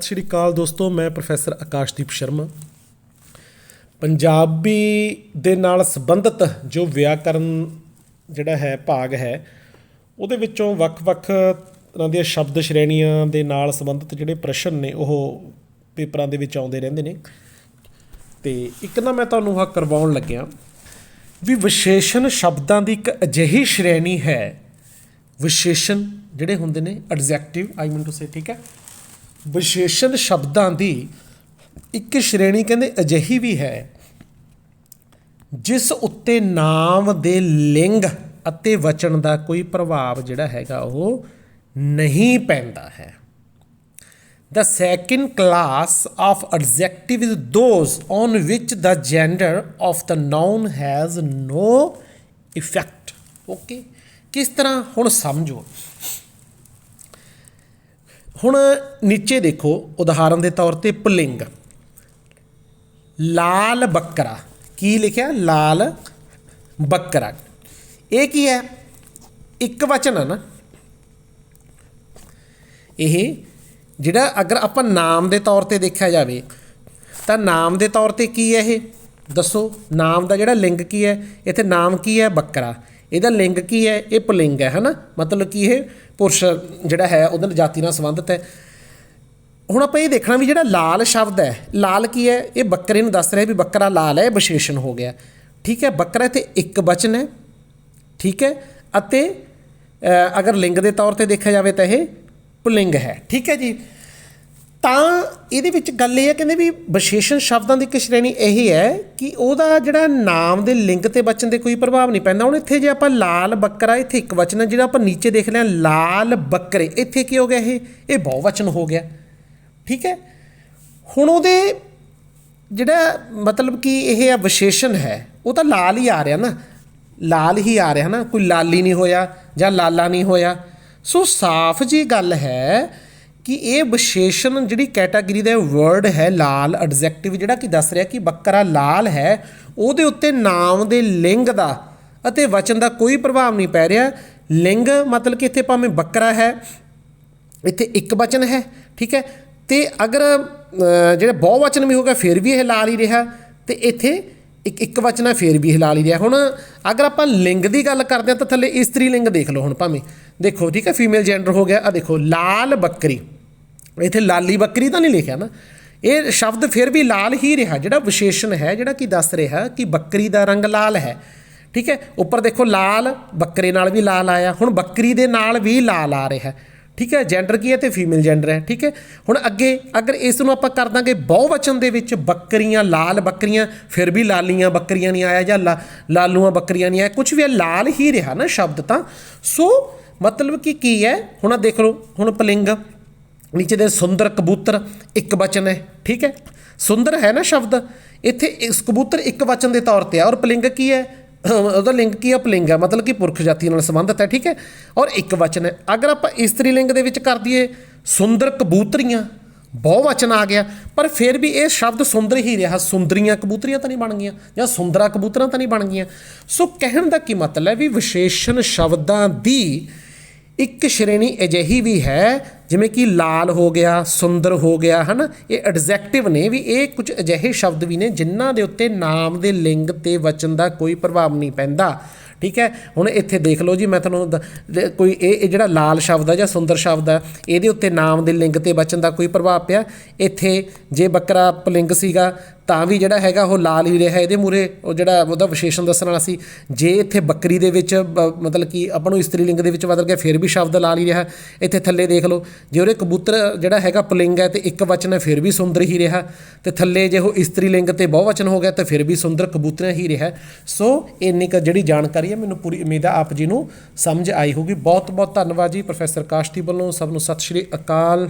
ਸਤਿ ਸ਼੍ਰੀ ਅਕਾਲ ਦੋਸਤੋ, ਮੈਂ ਪ੍ਰੋਫੈਸਰ ਆਕਾਸ਼ਦੀਪ ਸ਼ਰਮਾ। ਪੰਜਾਬੀ ਦੇ ਨਾਲ ਸੰਬੰਧਿਤ ਜੋ ਵਿਆਕਰਨ ਜਿਹੜਾ ਹੈ, ਭਾਗ ਹੈ, ਉਹਦੇ ਵਿੱਚੋਂ ਵੱਖ-ਵੱਖ ਤਰ੍ਹਾਂ ਦੀਆਂ ਸ਼ਬਦ ਸ਼੍ਰੇਣੀਆਂ ਦੇ ਨਾਲ ਸੰਬੰਧਿਤ ਜਿਹੜੇ ਪ੍ਰਸ਼ਨ ਨੇ, ਉਹ ਪੇਪਰਾਂ ਦੇ ਵਿੱਚ ਆਉਂਦੇ ਰਹਿੰਦੇ ਨੇ। ਤੇ ਇੱਕ ਨਾ ਮੈਂ ਤੁਹਾਨੂੰ ਆਹ ਕਰਵਾਉਣ ਲੱਗਿਆ ਵੀ ਵਿਸ਼ੇਸ਼ਣ ਸ਼ਬਦਾਂ ਦੀ ਇੱਕ ਅਜਿਹੀ ਸ਼੍ਰੇਣੀ ਹੈ। ਵਿਸ਼ੇਸ਼ਣ ਜਿਹੜੇ ਹੁੰਦੇ ਨੇ adjective I mean to say ਠੀਕ ਹੈ? ਵਿਸ਼ੇਸ਼ਣ ਸ਼ਬਦਾਂ ਦੀ ਇੱਕ ਸ਼੍ਰੇਣੀ ਕਹਿੰਦੇ ਅਜਿਹੀ ਵੀ ਹੈ ਜਿਸ ਉੱਤੇ ਨਾਮ ਦੇ ਲਿੰਗ ਅਤੇ ਵਚਨ ਦਾ ਕੋਈ ਪ੍ਰਭਾਵ ਜਿਹੜਾ ਹੈਗਾ ਉਹ ਨਹੀਂ ਪੈਂਦਾ ਹੈ The second class of adjective is those on which the gender of the noun has no effect. Okay? ਕਿਸ ਤਰ੍ਹਾਂ ਹੁਣ ਸਮਝੋ ਹੁਣ ਨੀਚੇ ਦੇਖੋ, ਉਦਾਹਰਨ ਦੇ ਤੌਰ ਤੇ ਪੁਲਿੰਗ। ਲਾਲ ਬੱਕਰਾ। ਕੀ ਲਿਖਿਆ? ਲਾਲ ਬੱਕਰਾ। ਇਹ ਕੀ ਹੈ? ਇੱਕ ਵਚਨ ਹੈ ਨਾ। ਇਹ ਜਿਹੜਾ ਅਗਰ ਆਪਾਂ ਨਾਮ ਦੇ ਤੌਰ ਤੇ ਦੇਖਿਆ ਜਾਵੇ, ਤਾਂ ਨਾਮ ਦੇ ਤੌਰ ਤੇ ਕੀ ਹੈ ਇਹ? ਦੱਸੋ। ਨਾਮ ਦਾ ਜਿਹੜਾ ਲਿੰਗ ਕੀ ਹੈ? ਇੱਥੇ ਨਾਮ ਕੀ ਹੈ? ਬੱਕਰਾ। ਇਹਦਾ ਲਿੰਗ ਕੀ ਹੈ? ਇਹ ਪੁਲਿੰਗ ਹੈ, ਹਨਾ? ਮਤਲਬ ਕਿ ਇਹ ਪੁਰਸ਼ ਜਿਹੜਾ ਹੈ, ਉਹਦੇ ਨਾਲ ਜਾਤੀ ਨਾਲ ਸੰਬੰਧਿਤ ਹੈ। ਹੁਣ ਆਪਾਂ ਇਹ ਦੇਖਣਾ ਵੀ ਜਿਹੜਾ ਲਾਲ ਸ਼ਬਦ ਹੈ, ਲਾਲ ਕੀ ਹੈ? ਇਹ ਬੱਕਰੇ ਨੂੰ ਦੱਸ ਰਿਹਾ ਵੀ ਬੱਕਰਾ ਲਾਲ ਹੈ, ਇਹ ਵਿਸ਼ੇਸ਼ਣ ਹੋ ਗਿਆ। ਠੀਕ ਹੈ? ਬੱਕਰਾ ਤੇ ਇੱਕ ਬਚਨ ਹੈ। ਠੀਕ ਹੈ? ਅਤੇ ਅਗਰ ਲਿੰਗ ਦੇ ਤੌਰ ਤੇ ਦੇਖਿਆ ਜਾਵੇ ਤਾਂ ਇਹ ਪੁਲਿੰਗ ਹੈ। ਠੀਕ ਹੈ ਜੀ? ਤਾਂ ਇਹਦੇ ਵਿੱਚ ਗੱਲ ਇਹ ਹੈ, ਕਹਿੰਦੇ ਵੀ ਵਿਸ਼ੇਸ਼ਣ ਸ਼ਬਦਾਂ ਦੀ ਇੱਕ ਸ਼੍ਰੇਣੀ ਇਹ ਹੈ ਕਿ ਉਹਦਾ ਜਿਹੜਾ ਨਾਮ ਦੇ ਲਿੰਗ ਤੇ ਬਚਨ ਦੇ ਕੋਈ ਪ੍ਰਭਾਵ ਨਹੀਂ ਪੈਂਦਾ। ਹੁਣ ਇੱਥੇ ਜੇ ਆਪਾਂ ਲਾਲ ਬੱਕਰਾ, ਇੱਥੇ ਇੱਕ ਵਚਨ ਹੈ, ਜਿਹੜਾ ਆਪਾਂ ਨੀਚੇ ਦੇਖ ਲਿਆ, ਲਾਲ ਬੱਕਰੇ, ਇੱਥੇ ਕੀ ਹੋ ਗਿਆ ਇਹ? ਇਹ ਬਹੁਵਚਨ ਹੋ ਗਿਆ। ਠੀਕ ਹੈ? ਹੁਣ ਉਹਦੇ ਜਿਹੜਾ ਮਤਲਬ ਕਿ ਇਹ ਆ ਵਿਸ਼ੇਸ਼ਣ ਹੈ, ਉਹ ਤਾਂ ਲਾਲ ਹੀ ਆ ਰਿਹਾ ਨਾ। ਲਾਲ ਹੀ ਆ ਰਿਹਾ ਨਾ, ਕੋਈ ਲਾਲੀ ਨਹੀਂ ਹੋਇਆ ਜਾਂ ਲਾਲਾ ਨਹੀਂ ਹੋਇਆ। ਸੋ ਸਾਫ਼ ਜੀ ਗੱਲ ਹੈ ਕਿ ਇਹ ਵਿਸ਼ੇਸ਼ਣ ਜਿਹੜੀ ਕੈਟਾਗਰੀ ਦਾ ਵਰਡ ਹੈ, ਲਾਲ ਐਡਜੈਕਟਿਵ ਜਿਹੜਾ ਕਿ ਦੱਸ ਰਿਹਾ ਕਿ ਬੱਕਰਾ ਲਾਲ ਹੈ, ਉਹਦੇ ਉੱਤੇ ਨਾਮ ਦੇ ਲਿੰਗ ਦਾ ਅਤੇ ਵਚਨ ਦਾ ਕੋਈ ਪ੍ਰਭਾਵ ਨਹੀਂ ਪੈ ਰਿਹਾ। ਲਿੰਗ ਮਤਲਬ ਕਿ ਇੱਥੇ ਭਾਵੇਂ ਬੱਕਰਾ ਹੈ, ਇੱਥੇ ਇੱਕ ਵਚਨ ਹੈ, ਠੀਕ ਹੈ? ਤੇ ਅਗਰ ਜਿਹੜਾ ਬਹੁਵਚਨ ਵੀ ਹੋਗਾ ਫਿਰ ਵੀ ਇਹ ਲਾਲ ਹੀ ਰਿਹਾ ਤੇ ਇੱਥੇ ਇੱਕ ਇੱਕ ਵਚਨ ਹੈ, ਫਿਰ ਵੀ ਇਹ ਲਾਲ ਹੀ ਰਿਹਾ। ਹੁਣ ਅਗਰ ਆਪਾਂ ਲਿੰਗ ਦੀ ਗੱਲ ਕਰਦੇ ਹਾਂ ਤਾਂ ਥੱਲੇ ਇਸਤਰੀ ਲਿੰਗ ਦੇਖ ਲਓ ਹੁਣ ਭਾਵੇਂ। ਦੇਖੋ, ਠੀਕ ਹੈ? ਫੀਮੇਲ ਜੈਂਡਰ ਹੋ ਗਿਆ ਆ ਦੇਖੋ, ਲਾਲ ਬੱਕਰੀ। ਇੱਥੇ ਲਾਲੀ ਬੱਕਰੀ ਤਾਂ ਨਹੀਂ ਲਿਖਿਆ ਨਾ। ਇਹ ਸ਼ਬਦ ਫਿਰ ਵੀ ਲਾਲ ਹੀ ਰਿਹਾ ਜਿਹੜਾ ਵਿਸ਼ੇਸ਼ਣ ਹੈ ਜਿਹੜਾ ਕਿ ਦੱਸ ਰਿਹਾ ਕਿ ਬੱਕਰੀ ਦਾ ਰੰਗ ਲਾਲ ਹੈ। ਠੀਕ ਹੈ? ਉੱਪਰ ਦੇਖੋ ਲਾਲ ਬੱਕਰੇ ਨਾਲ ਵੀ ਲਾਲ ਆਇਆ। ਹੁਣ ਬੱਕਰੀ ਦੇ ਨਾਲ ਵੀ ਲਾਲ ਆ ਰਿਹਾ। ਠੀਕ ਹੈ? ਜੈਂਡਰ ਕੀ ਹੈ ਤੇ ਫੀਮੇਲ ਜੈਂਡਰ ਹੈ। ਠੀਕ ਹੈ? ਹੁਣ ਅੱਗੇ ਅਗਰ ਇਸ ਨੂੰ ਆਪਾਂ ਕਰ ਦਾਂਗੇ ਬਹੁਵਚਨ ਦੇ ਵਿੱਚ ਬੱਕਰੀਆਂ ਲਾਲ ਬੱਕਰੀਆਂ ਫਿਰ ਵੀ ਲਾਲੀਆਂ ਬੱਕਰੀਆਂ ਨਹੀਂ ਆਇਆ ਜਾਂ ਲਾਲੂਆਂ ਬੱਕਰੀਆਂ ਨਹੀਂ ਆਇਆ। ਕੁਝ ਵੀ ਹੈ, ਲਾਲ ਹੀ ਰਿਹਾ ਨਾ ਸ਼ਬਦ ਤਾਂ। ਸੋ ਮਤਲਬ ਕਿ ਕੀ ਹੈ? ਹੁਣ ਦੇਖ ਲਓ ਹੁਣ ਪਲਿੰਗ। ਨੀਚੇ ਦੇ ਸੁੰਦਰ ਕਬੂਤਰ ਇੱਕ ਵਚਨ ਹੈ, ਠੀਕ ਹੈ? ਸੁੰਦਰ ਹੈ ਨਾ ਸ਼ਬਦ? ਇੱਥੇ ਇਸ ਕਬੂਤਰ ਇੱਕ ਵਚਨ ਦੇ ਤੌਰ ਤੇ ਆ, ਔਰ ਪਲਿੰਗ ਕੀ ਹੈ? ਉਹਦਾ ਲਿੰਗ ਕੀ ਹੈ? ਪਲਿੰਗ ਹੈ, ਮਤਲਬ ਕਿ ਪੁਰਖ ਜਾਤੀ ਨਾਲ ਸੰਬੰਧਿਤ ਹੈ, ਠੀਕ ਹੈ? ਔਰ ਇੱਕ ਵਚਨ ਹੈ, ਅਗਰ ਆਪਾਂ ਇਸਤਰੀ ਲਿੰਗ ਦੇ ਵਿੱਚ ਕਰ ਦਈਏ, ਸੁੰਦਰ ਕਬੂਤਰੀਆਂ ਬਹੁ ਵਚਨ ਆ ਗਿਆ, ਪਰ ਫਿਰ ਵੀ ਇਹ ਸ਼ਬਦ ਸੁੰਦਰ ਹੀ ਰਿਹਾ, ਸੁੰਦਰੀਆਂ ਕਬੂਤਰੀਆਂ ਤਾਂ ਨਹੀਂ ਬਣ ਗਈਆਂ, ਜਾਂ ਸੁੰਦਰਾ ਕਬੂਤਰਾਂ ਤਾਂ ਨਹੀਂ ਬਣ ਗਈਆਂ। ਸੋ ਕਹਿਣ ਦਾ ਕੀ ਮਤਲਬ ਹੈ ਵੀ ਵਿਸ਼ੇਸ਼ਣ ਸ਼ਬਦਾਂ ਦੀ ਇੱਕ ਸ਼੍ਰੇਣੀ ਅਜਿਹੀ ਵੀ ਹੈ ਜਿਵੇਂ ਕਿ ਲਾਲ ਹੋ ਗਿਆ, ਸੁੰਦਰ ਹੋ ਗਿਆ, ਹਨਾ? ਇਹ ਐਡਜੈਕਟਿਵ ਨੇ ਵੀ ਇਹ ਕੁਝ ਅਜਿਹੇ ਸ਼ਬਦ ਵੀ ਨੇ ਜਿਨ੍ਹਾਂ ਦੇ ਉੱਤੇ ਨਾਮ ਦੇ ਲਿੰਗ ਤੇ ਵਚਨ ਦਾ ਕੋਈ ਪ੍ਰਭਾਵ ਨਹੀਂ ਪੈਂਦਾ। ਠੀਕ ਹੈ? ਹੁਣ ਇੱਥੇ ਦੇਖ ਲਓ ਜੀ, ਮੈਂ ਤੁਹਾਨੂੰ ਕੋਈ ਇਹ ਇਹ ਜਿਹੜਾ ਲਾਲ ਸ਼ਬਦ ਆ ਜਾਂ ਸੁੰਦਰ ਸ਼ਬਦ ਆ, ਇਹਦੇ ਉੱਤੇ ਨਾਮ ਦੇ ਲਿੰਗ ਤੇ ਵਚਨ ਦਾ ਕੋਈ ਪ੍ਰਭਾਵ ਪਿਆ। ਇੱਥੇ ਜੇ ਬੱਕਰਾ ਪਲਿੰਗ ਸੀਗਾ ਤਾਂ ਵੀ ਜਿਹੜਾ ਹੈਗਾ ਉਹ ਲਾਲ ਹੀ ਰਿਹਾ, ਇਹਦੇ ਮੂਰੇ ਉਹ ਜਿਹੜਾ ਉਹਦਾ ਵਿਸ਼ੇਸ਼ਣ ਦੱਸਣ ਵਾਲਾ ਸੀ, ਜੇ ਇੱਥੇ ਬੱਕਰੀ ਦੇ ਵਿੱਚ ਬ- ਮਤਲਬ ਕਿ ਆਪਾਂ ਨੂੰ ਇਸਤਰੀ ਲਿੰਗ ਦੇ ਵਿੱਚ ਬਦਲ ਗਿਆ, ਫਿਰ ਵੀ ਸ਼ਬਦ ਲਾਲ ਹੀ ਰਿਹਾ। ਇੱਥੇ ਥੱਲੇ ਦੇਖ ਲਓ, ਜੇ ਉਹਦੇ ਕਬੂਤਰ ਜਿਹੜਾ ਹੈਗਾ ਪੁਲਿੰਗ ਹੈ ਤੇ ਇੱਕ ਵਚਨ ਹੈ, ਫਿਰ ਵੀ ਸੁੰਦਰ ਹੀ ਰਿਹਾ। ਤੇ ਥੱਲੇ ਜੇ ਉਹ ਇਸਤਰੀ ਲਿੰਗ ਤੇ ਬਹੁਵਚਨ ਹੋ ਗਿਆ, ਤਾਂ ਫਿਰ ਵੀ ਸੁੰਦਰ ਕਬੂਤਰ ਹੀ ਰਿਹਾ। ਸੋ ਇੰਨੀ ਕੁ ਜਿਹੜੀ ਜਾਣਕਾਰੀ ਹੈ, ਮੈਨੂੰ ਪੂਰੀ ਉਮੀਦ ਆ ਆਪ ਜੀ ਨੂੰ ਸਮਝ ਆਈ ਹੋਊਗੀ। ਬਹੁਤ ਬਹੁਤ ਧੰਨਵਾਦ ਜੀ, ਪ੍ਰੋਫੈਸਰ ਕਾਸ਼ਤੀ ਵੱਲੋਂ ਸਭ ਨੂੰ ਸਤਿ ਸ਼੍ਰੀ ਅਕਾਲ।